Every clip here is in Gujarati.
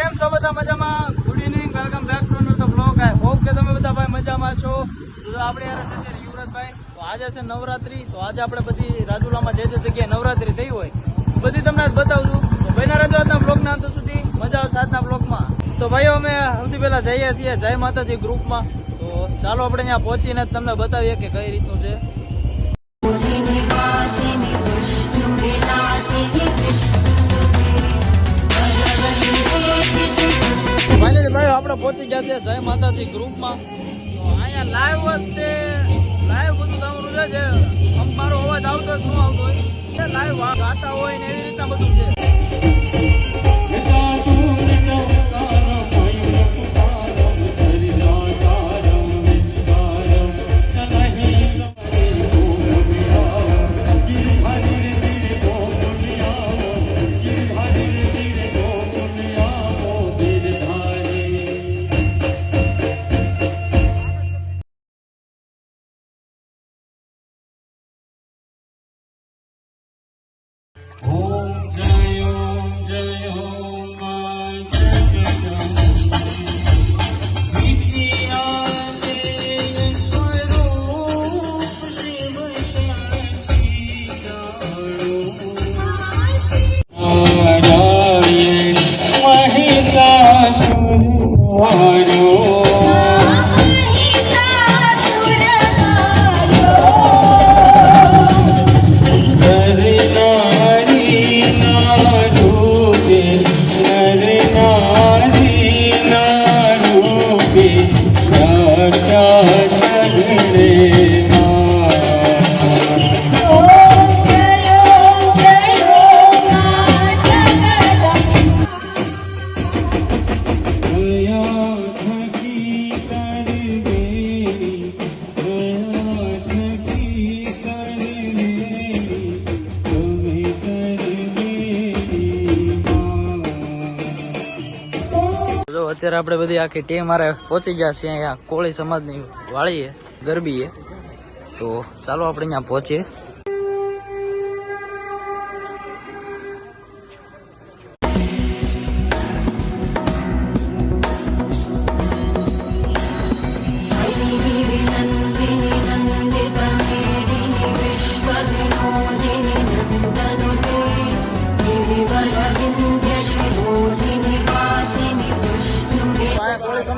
કેમ છો બધા મજામાં? Good evening welcome back to another blog I hope કે તમે બધા ભાઈ મજામાં છો. તો આપણે યાર છે યુવરાજભાઈ, તો આજે છે નવરાત્રી. તો આજે આપણે બધી રાજુલામાં જે જે જગ્યાએ નવરાત્રી થઈ હોય, બધી તમને આજ બતાવું છું. તો ભાઈના રજૂઆતના બ્લોગના અંત સુધી મજા આવશે આજના બ્લોગમાં તો ભાઈઓ, અમે સૌથી પહેલા જઈએ છીએ જય માતાજી ગ્રુપમાં તો ચાલો આપણે અહીંયા પહોંચીને તમને બતાવીએ કે કઈ રીતનું છે. ભાઈ આપણે પહોંચી ગયા છે જય માતાજી ગ્રુપમાં. અહીંયા લાઈવ વસ્તે લાઈવ બધું તમારું છે. જે મારો અવાજ આવતો જ ન આવતો હોય. લાઈવ ગાતા હોય ને એવી રીતના બધું છે. Oh. જો અત્યારે આપણે બધી આખી ટીમ મારે પહોંચી ગયા છીએ અહીંયા કોળી સમાજની વાળીએ, ગરબીએ. તો ચાલો આપણે અહીંયા પહોંચીએ.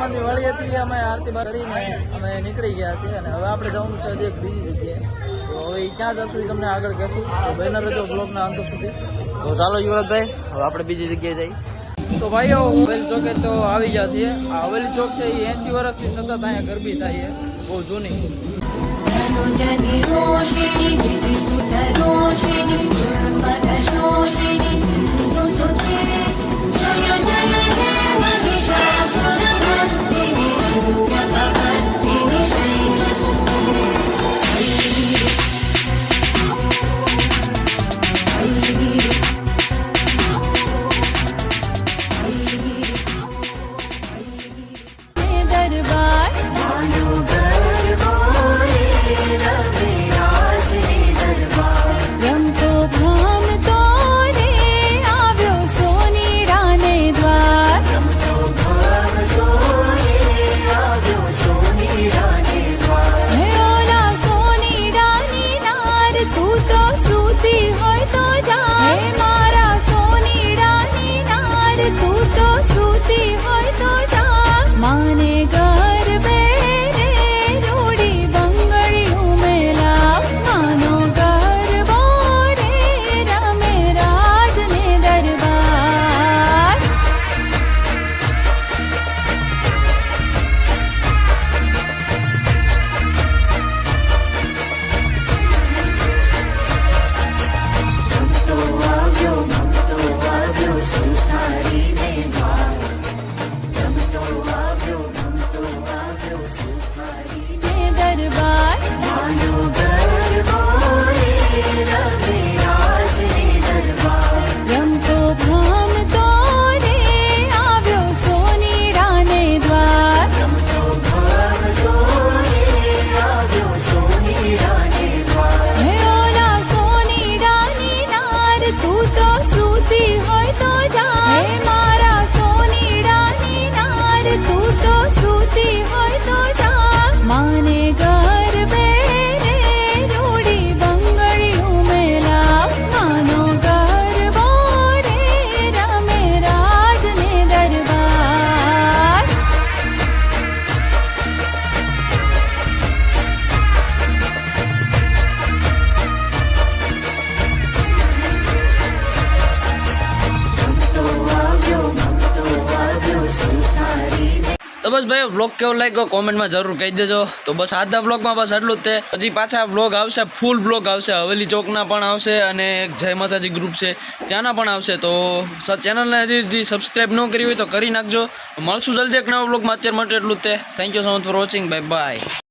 કોળી વાળી હતી અમે આરતી બાર કરીને અમે નીકળી ગયા છીએ અને હવે આપણે જવાનું છે હજી એક બીજી જગ્યાએ. તો હવે ક્યાં જશું એ તમને આગળ કહેશું. તો બેનર રહેજો બ્લોગના અંત સુધી. તો ચાલો યુવરાજભાઈ, હવે આપણે બીજી જગ્યાએ જઈએ. તો ભાઈઓ, હવેલી ચોકે તો આવી ગયા છીએ. આ હવેલી ચોક છે એ એસી વર્ષથી સતત અહીંયા ગરબી થાય બહુ જૂની. બસ ભાઈ બ્લોગ કેવો લાગ્યો? કોમેન્ટમાં જરૂર કહી દેજો. તો બસ આજના બ્લોગમાં બસ આટલું જ તે. હજી પાછા બ્લોગ આવશે ફૂલ બ્લોગ આવશે. હવેલી ચોકના પણ આવશે અને એક જય માતાજી ગ્રુપ છે, ત્યાંના પણ આવશે. તો ચેનલને હજી સુધી સબસ્ક્રાઈબ ન કરી હોય તો કરી નાખજો. મળશું જલ્દી એક નવા બ્લોગમાં અત્યારે માટે એટલું જ તે. Thank you so much for watching bye bye